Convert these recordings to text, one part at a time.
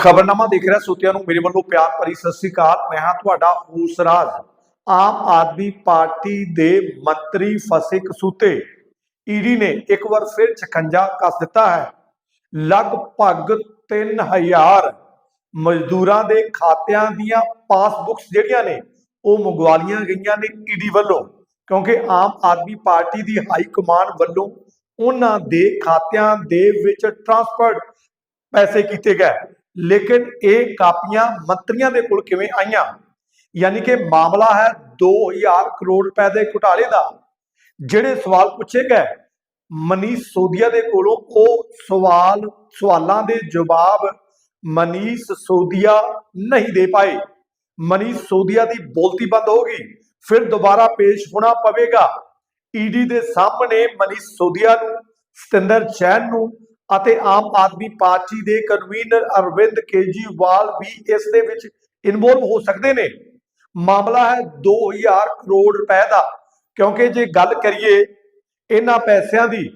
ਖਬਰਨਾਮਾ ਦੇਖ ਰਿਹਾ, ਸੋਤਿਆਂ ਨੂੰ ਮੇਰੇ ਵੱਲੋਂ ਪਿਆਰ ਭਰੀ ਸਤਿ ਸ੍ਰੀ ਅਕਾਲ। ਮੈਂ ਹਾਂ ਤੁਹਾਡਾ ਹੂਸਰਾਜ। ਆਮ ਆਦਮੀ ਪਾਰਟੀ ਦੇ ਮੰਤਰੀ ਫਸੇ ਕਸੂਤੇ। ਈਡੀ ਨੇ ਇੱਕ ਵਾਰ ਫਿਰ ਛਕੰਜਾ ਕੱਸ ਦਿੱਤਾ ਹੈ। ਲਗਭਗ 3000 ਮਜ਼ਦੂਰਾਂ ਦੇ ਖਾਤਿਆਂ ਦੀਆਂ ਪਾਸਬੁੱਕਸ ਜਿਹੜੀਆਂ ਨੇ, ਉਹ ਮੰਗਵਾ ਲਈਆਂ ਗਈਆਂ ਨੇ ਈਡੀ ਵੱਲੋਂ। ਕਿਉਂਕਿ ਆਮ ਆਦਮੀ ਪਾਰਟੀ ਦੀ ਹਾਈ ਕਮਾਂਡ ਵੱਲੋਂ ਉਹਨਾਂ ਦੇ ਖਾਤਿਆਂ ਦੇ ਵਿੱਚ ਟ੍ਰਾਂਸਫਰ ਪੈਸੇ ਕੀਤੇ ਗਏ। ਲੇਕਿਨ ਇਹ ਕਾਪੀਆਂ ਮੰਤਰੀਆਂ ਦੇ ਕੋਲ ਕਿਵੇਂ ਆਈਆਂ? ਯਾਨੀ ਕਿ ਮਾਮਲਾ ਹੈ 2000 ਕਰੋੜ ਰੁਪਏ ਦੇ ਘੁਟਾਲੇ ਦਾ। ਜਿਹੜੇ ਸਵਾਲ ਪੁੱਛੇ ਗਏ, ਮਨੀਸ਼ ਸੋਦੀਆ ਦੇ ਕੋਲੋਂ ਉਹ ਸਵਾਲ, ਸਵਾਲਾਂ ਦੇ ਜਵਾਬ ਮਨੀਸ਼ ਸੋਦੀਆ ਨਹੀਂ ਦੇ ਪਾਏ। ਮਨੀਸ਼ ਸੋਦੀਆ ਦੀ ਬੋਲਤੀ ਬੰਦ ਹੋ ਗਈ। ਫਿਰ ਦੁਬਾਰਾ ਪੇਸ਼ ਹੋਣਾ ਪਵੇਗਾ। ਈਡੀ ਦੇ ਸਾਹਮਣੇ ਮਨੀਸ਼ ਸੋਦੀਆ ਨੂੰ, ਸਤਿੰਦਰ ਚੈਨ ਨੂੰ ਅਤੇ ਆਮ ਆਦਮੀ ਪਾਰਟੀ ਦੇ ਕਨਵੀਨਰ ਅਰਵਿੰਦ ਕੇਜੀਵਾਲ ਵੀ ਇਸ ਦੇ ਵਿੱਚ ਇਨਵੋਲਵ ਹੋ ਸਕਦੇ ਨੇ। ਮਾਮਲਾ ਹੈ 2000 ਕਰੋੜ ਰੁਪਏ ਦਾ। ਕਿਉਂਕਿ ਜੇ ਗੱਲ ਕਰੀਏ ਇਹਨਾਂ ਪੈਸਿਆਂ ਦੀ,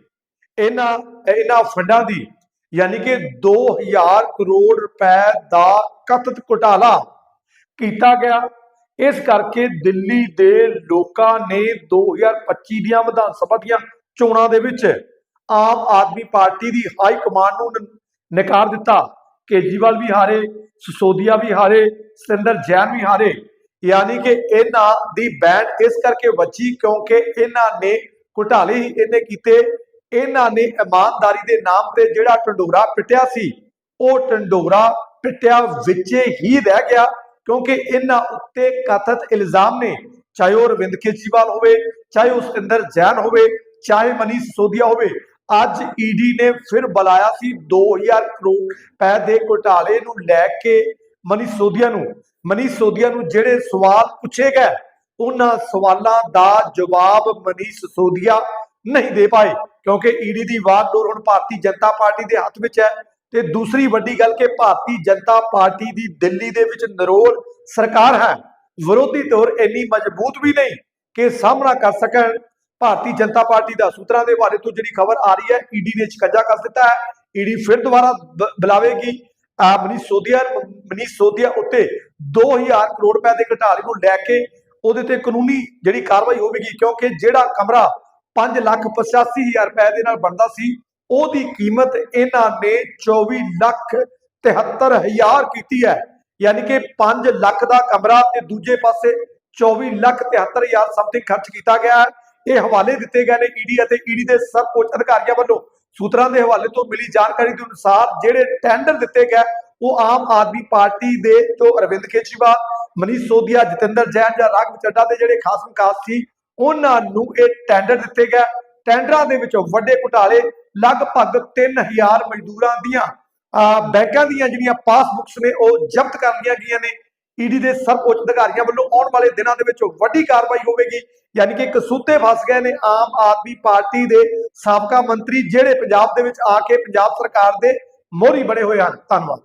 ਇਹਨਾਂ ਇਹਨਾਂ ਫੰਡਾਂ ਦੀ, ਯਾਨੀ ਕਿ 2000 ਕਰੋੜ ਰੁਪਏ ਦਾ ਕਥਿਤ ਘੁਟਾਲਾ ਕੀਤਾ ਗਿਆ। ਇਸ ਕਰਕੇ ਦਿੱਲੀ ਦੇ ਲੋਕਾਂ ਨੇ 2025 ਦੀਆਂ ਵਿਧਾਨ ਸਭਾ ਦੀਆਂ ਚੋਣਾਂ ਦੇ ਵਿੱਚ ਆਮ ਆਦਮੀ ਪਾਰਟੀ ਦੀ ਹਾਈ ਕਮਾਂਡ ਨੂੰ ਨਕਾਰ ਦਿੱਤਾ। ਕੇਜੀਵਾਲ ਵੀ ਹਾਰੇ, ਸਿਸੋਦੀਆ ਵੀ ਹਾਰੇ, ਸਤਿੰਦਰ ਜੈਨ ਵੀ ਹਾਰੇ। ਯਾਨੀ ਕਿ ਇਹਨਾਂ ਦੀ ਬੈਂਡ ਇਸ ਕਰਕੇ ਵੱਜੀ ਕਿਉਂਕਿ ਇਹਨਾਂ ਨੇ ਘੁਟਾਲੇ ਹੀ ਇਹਨੇ ਕੀਤੇ। ਇਹਨਾਂ ਨੇ ਇਮਾਨਦਾਰੀ ਦੇ ਨਾਮ ਤੇ ਜਿਹੜਾ ਢੰਡੋਰਾ ਪਿੱਟਿਆ ਸੀ, ਉਹ ਢੰਡੋਰਾ ਪਿੱਟਿਆ ਵਿੱਚੇ ਹੀ ਰਹਿ ਗਿਆ ਕਿਉਂਕਿ ਇਹਨਾਂ ਉੱਤੇ ਕਥਿਤ ਇਲਜ਼ਾਮ ਨੇ, ਚਾਹੇ ਉਹ ਰਵਿੰਦ ਕੇਜਰੀਵਾਲ ਹੋਵੇ, ਚਾਹੇ ਉਹ ਸਤਿੰਦਰ ਜੈਨ ਹੋਵੇ, ਚਾਹੇ ਮਨੀਸ਼ ਸੋਦੀਆ ਹੋਵੇ ਅੱਜ ਈਡੀ ਨੇ ਫਿਰ ਬੁਲਾਇਆ ਸੀ 2000 ਕਰੋੜ ਰੁਪਏ ਦੇ ਘੁਟਾਲੇ ਨੂੰ ਲੈ ਕੇ ਮਨੀਸ਼ ਸੋਧੀਆ ਨੂੰ। ਮਨੀਸ਼ ਸੋਧੀਆ ਨੂੰ ਜਿਹੜੇ ਸਵਾਲ ਪੁੱਛੇ ਗਏ, ਉਹਨਾਂ ਸਵਾਲਾਂ ਦਾ ਜਵਾਬ ਮਨੀਸ਼ ਸੋਦੀਆ ਨਹੀਂ ਦੇ ਪਾਏ, ਕਿਉਂਕਿ ਈਡੀ ਦੀ ਵਾਗਡੋਰ ਹੁਣ ਭਾਰਤੀ ਜਨਤਾ ਪਾਰਟੀ ਦੇ ਹੱਥ ਵਿੱਚ ਹੈ ਤੇ ਦੂਸਰੀ ਵੱਡੀ ਗੱਲ ਕਿ ਭਾਰਤੀ ਜਨਤਾ ਪਾਰਟੀ ਦੀ ਦਿੱਲੀ ਦੇ ਵਿੱਚ ਨਰੋਲ ਸਰਕਾਰ ਹੈ। ਵਿਰੋਧੀ ਧਿਰ ਇੰਨੀ ਮਜ਼ਬੂਤ ਵੀ ਨਹੀਂ ਕਿ ਸਾਹਮਣਾ ਕਰ ਸਕਣ। ਭਾਰਤੀ ਜਨਤਾ ਪਾਰਟੀ ਦਾ ਸੂਤਰਾਂ ਦੇ ਹਵਾਲੇ ਤੋਂ ਜਿਹੜੀ ਖਬਰ ਆ ਰਹੀ ਹੈ, ਈਡੀ ਨੇ ਸ਼ਿਕੰਜਾ ਕਰ ਦਿੱਤਾ ਹੈ। ਈਡੀ ਫਿਰ ਦੁਬਾਰਾ ਬ- ਬੁਲਾਵੇਗੀ। ਆ ਮਨੀਸ਼ ਸੋਦੀਆ ਮਨੀਸ਼ ਸੋਦੀਆ ਉੱਤੇ 2000 ਕਰੋੜ ਰੁਪਏ ਦੇ ਘਟਾਲੇ ਨੂੰ ਲੈ ਕੇ ਉਹਦੇ ਤੇ ਕਾਨੂੰਨੀ ਜਿਹੜੀ ਕਾਰਵਾਈ ਹੋਵੇਗੀ, ਕਿਉਂਕਿ ਜਿਹੜਾ ਕਮਰਾ 5 ਲੱਖ 85 ਹਜ਼ਾਰ ਰੁਪਏ ਦੇ ਨਾਲ ਬਣਦਾ ਸੀ, ਉਹਦੀ ਕੀਮਤ ਇਹਨਾਂ ਨੇ 24 ਲੱਖ 73 ਹਜ਼ਾਰ ਕੀਤੀ ਹੈ। ਯਾਨੀ ਕਿ 5 ਲੱਖ ਦਾ ਕਮਰਾ ਤੇ ਦੂਜੇ ਪਾਸੇ 24 ਲੱਖ 73 ਹਜ਼ਾਰ ਸਮਥਿੰਗ ਖਰਚ ਕੀਤਾ ਗਿਆ ਹੈ। ਇਹ ਹਵਾਲੇ ਦਿੱਤੇ ਗਏ ਨੇ ਈਡੀ ਅਤੇ ਈਡੀ ਦੇ ਸਭ ਅਧਿਕਾਰੀਆਂ ਵੱਲੋਂ ਸੂਤਰਾਂ ਦੇ ਹਵਾਲੇ ਤੋਂ ਮਿਲੀ ਜਾਣਕਾਰੀ ਦੇ ਅਨੁਸਾਰ ਜਿਹੜੇ ਟੈਂਡਰ ਦਿੱਤੇ ਗਏ ਉਹ ਆਮ ਆਦਮੀ ਪਾਰਟੀ ਦੇ ਜੋ ਅਰਵਿੰਦ ਕੇਜਰੀਵਾਲ ਮਨੀਸ਼ ਸੋਦੀਆ ਜਤਿੰਦਰ ਜੈਨ ਜਾਂ ਰਾਘਵ ਚੱਡਾ ਦੇ ਜਿਹੜੇ ਖਾਸ ਵਿਕਾਸ ਸੀ ਉਹਨਾਂ ਨੂੰ ਇਹ ਟੈਂਡਰ ਦਿੱਤੇ ਗਏ। ਟੈਂਡਰਾਂ ਦੇ ਵਿੱਚੋਂ ਵੱਡੇ ਘੁਟਾਲੇ ਲਗਭਗ 3000 ਮਜ਼ਦੂਰਾਂ ਦੀਆਂ ਅਹ, ਬੈਂਕਾਂ ਦੀਆਂ ਜਿਹੜੀਆਂ ਪਾਸਬੁੱਕਸ ਨੇ ਉਹ ਜ਼ਬਤ ਕਰ ਲਈਆਂ ਗਈਆਂ ਨੇ। ਈਡੀ ਦੇ ਸਰਵ ਉੱਚ ਅਧਿਕਾਰੀਆਂ ਵੱਲੋਂ ਆਉਣ ਵਾਲੇ ਦਿਨਾਂ ਦੇ ਵਿੱਚ ਵੱਡੀ ਕਾਰਵਾਈ ਹੋਵੇਗੀ, ਯਾਨੀ ਕਿ ਕਸੂਤੇ ਫਸ ਗਏ ਨੇ ਆਮ ਆਦਮੀ ਪਾਰਟੀ ਦੇ ਸਾਬਕਾ ਮੰਤਰੀ ਜਿਹੜੇ ਪੰਜਾਬ ਦੇ ਵਿੱਚ ਆ ਕੇ ਪੰਜਾਬ ਸਰਕਾਰ ਦੇ ਮੋਹਰੀ ਬਣੇ ਹੋਏ ਹਨ। ਧੰਨਵਾਦ।